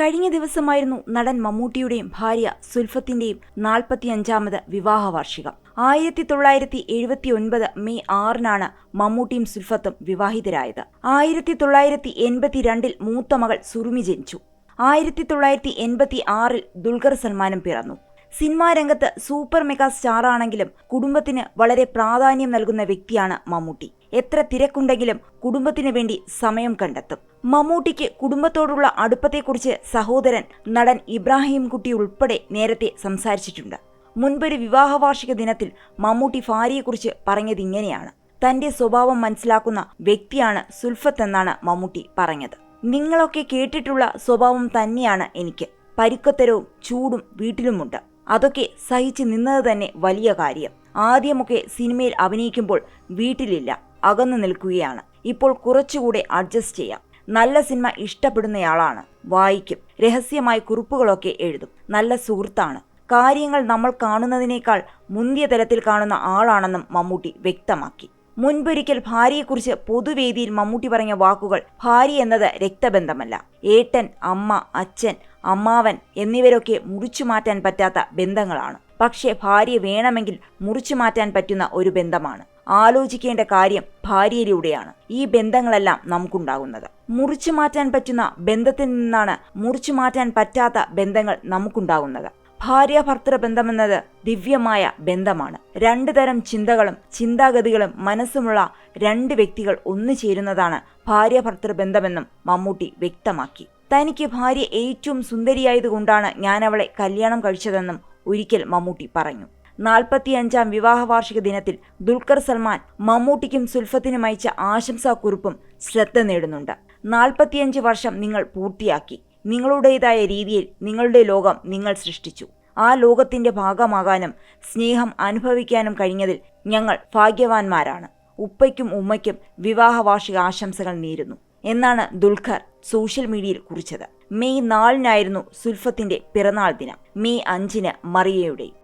കഴിഞ്ഞ ദിവസമായിരുന്നു നടൻ മമ്മൂട്ടിയുടെയും ഭാര്യ സുൽഫത്തിന്റെയും നാൽപ്പത്തിയഞ്ചാമത് വിവാഹ വാർഷികം ആയിരത്തി തൊള്ളായിരത്തി എഴുപത്തി ഒൻപത് മെയ് ആറിനാണ് മമ്മൂട്ടിയും സുൽഫത്തും വിവാഹിതരായത്. ആയിരത്തി തൊള്ളായിരത്തി എൺപത്തിരണ്ടിൽ മൂത്ത മകൾ സുറുമി ജനിച്ചു. ആയിരത്തി തൊള്ളായിരത്തി എൺപത്തി ആറിൽ ദുൽഖർ സൽമാനും പിറന്നു. സിനിമാ രംഗത്ത് സൂപ്പർ മെഗാ സ്റ്റാറാണെങ്കിലും കുടുംബത്തിന് വളരെ പ്രാധാന്യം നൽകുന്ന വ്യക്തിയാണ് മമ്മൂട്ടി. എത്ര തിരക്കുണ്ടെങ്കിലും കുടുംബത്തിന് വേണ്ടി സമയം കണ്ടെത്തും. മമ്മൂട്ടിക്ക് കുടുംബത്തോടുള്ള അടുപ്പത്തെക്കുറിച്ച് സഹോദരൻ നടൻ ഇബ്രാഹിം കുട്ടി ഉൾപ്പെടെ നേരത്തെ സംസാരിച്ചിട്ടുണ്ട്. മുൻപൊരു വിവാഹ വാർഷിക ദിനത്തിൽ മമ്മൂട്ടി ഭാര്യയെക്കുറിച്ച് പറഞ്ഞത് ഇങ്ങനെയാണ്. തന്റെ സ്വഭാവം മനസ്സിലാക്കുന്ന വ്യക്തിയാണ് സുൽഫത്ത് എന്നാണ് മമ്മൂട്ടി പറഞ്ഞത്. നിങ്ങളൊക്കെ കേട്ടിട്ടുള്ള സ്വഭാവം തന്നെയാണ് എനിക്ക്. പരുക്കത്തരവും ചൂടും വീട്ടിലുമുണ്ട്. അതൊക്കെ സഹിച്ചു നിന്നത് തന്നെ വലിയ കാര്യം. ആദ്യമൊക്കെ സിനിമയിൽ അഭിനയിക്കുമ്പോൾ വീട്ടിലില്ല അകന്നു നിൽക്കുകയാണ്. ഇപ്പോൾ കുറച്ചുകൂടെ അഡ്ജസ്റ്റ് ചെയ്യാം. നല്ല സിനിമ ഇഷ്ടപ്പെടുന്നയാളാണ്. വായിക്കും. രഹസ്യമായി കുറിപ്പുകളൊക്കെ എഴുതും. നല്ല സുഹൃത്താണ്. കാര്യങ്ങൾ നമ്മൾ കാണുന്നതിനേക്കാൾ മുന്തിയ തലത്തിൽ കാണുന്ന ആളാണെന്നും മമ്മൂട്ടി വ്യക്തമാക്കി. മുൻപൊരിക്കൽ ഭാര്യയെക്കുറിച്ച് പൊതുവേദിയിൽ മമ്മൂട്ടി പറഞ്ഞ വാക്കുകൾ ഭാര്യ എന്നത് രക്തബന്ധമല്ല. ഏട്ടൻ അമ്മ അച്ഛൻ അമ്മാവൻ എന്നിവരൊക്കെ മുറിച്ചു മാറ്റാൻ പറ്റാത്ത ബന്ധങ്ങളാണ്. പക്ഷേ ഭാര്യ വേണമെങ്കിൽ മുറിച്ചു മാറ്റാൻ പറ്റുന്ന ഒരു ബന്ധമാണ്. ആലോചിക്കേണ്ട കാര്യം ഭാര്യയിലൂടെയാണ്. ഈ ബന്ധങ്ങളെല്ലാം നമുക്കുണ്ടാകുന്നത്. മുറിച്ചു മാറ്റാൻ പറ്റുന്ന ബന്ധത്തിൽ നിന്നാണ് മുറിച്ചു മാറ്റാൻ പറ്റാത്ത ബന്ധങ്ങൾ നമുക്കുണ്ടാകുന്നത്. ഭാര്യ ഭർത്തൃ ബന്ധമെന്നത് ദിവ്യമായ ബന്ധമാണ്. രണ്ടു തരം ചിന്തകളും ചിന്താഗതികളും മനസ്സുമുള്ള രണ്ട് വ്യക്തികൾ ഒന്നു ചേരുന്നതാണ് ഭാര്യ ഭർത്തൃ ബന്ധമെന്നും മമ്മൂട്ടി വ്യക്തമാക്കി. തനിക്ക് ഭാര്യ ഏറ്റവും സുന്ദരിയായതുകൊണ്ടാണ് ഞാൻ അവളെ കല്യാണം കഴിച്ചതെന്നും ഒരിക്കൽ മമ്മൂട്ടി പറഞ്ഞു. നാൽപ്പത്തിയഞ്ചാം വിവാഹ വാർഷിക ദിനത്തിൽ ദുൽഖർ സൽമാൻ മമ്മൂട്ടിക്കും സുൽഫത്തിനും അയച്ച ആശംസാക്കുറിപ്പും ശ്രദ്ധ നേടുന്നുണ്ട്. നാൽപ്പത്തിയഞ്ച് വർഷം നിങ്ങൾ പൂർത്തിയാക്കി. നിങ്ങളുടേതായ രീതിയിൽ നിങ്ങളുടെ ലോകം നിങ്ങൾ സൃഷ്ടിച്ചു. ആ ലോകത്തിന്റെ ഭാഗമാകാനും സ്നേഹം അനുഭവിക്കാനും കഴിഞ്ഞതിൽ ഞങ്ങൾ ഭാഗ്യവാന്മാരാണ്. ഉപ്പയ്ക്കും ഉമ്മയ്ക്കും വിവാഹ വാർഷിക ആശംസകൾ നേരുന്നു. എന്നാണ് ദുൽഖർ സോഷ്യൽ മീഡിയയിൽ കുറിച്ചത്. മെയ് നാലിനായിരുന്നു സുൽഫത്തിന്റെ പിറന്നാൾ ദിനം. മെയ് അഞ്ചിന് മറിയയുടെയും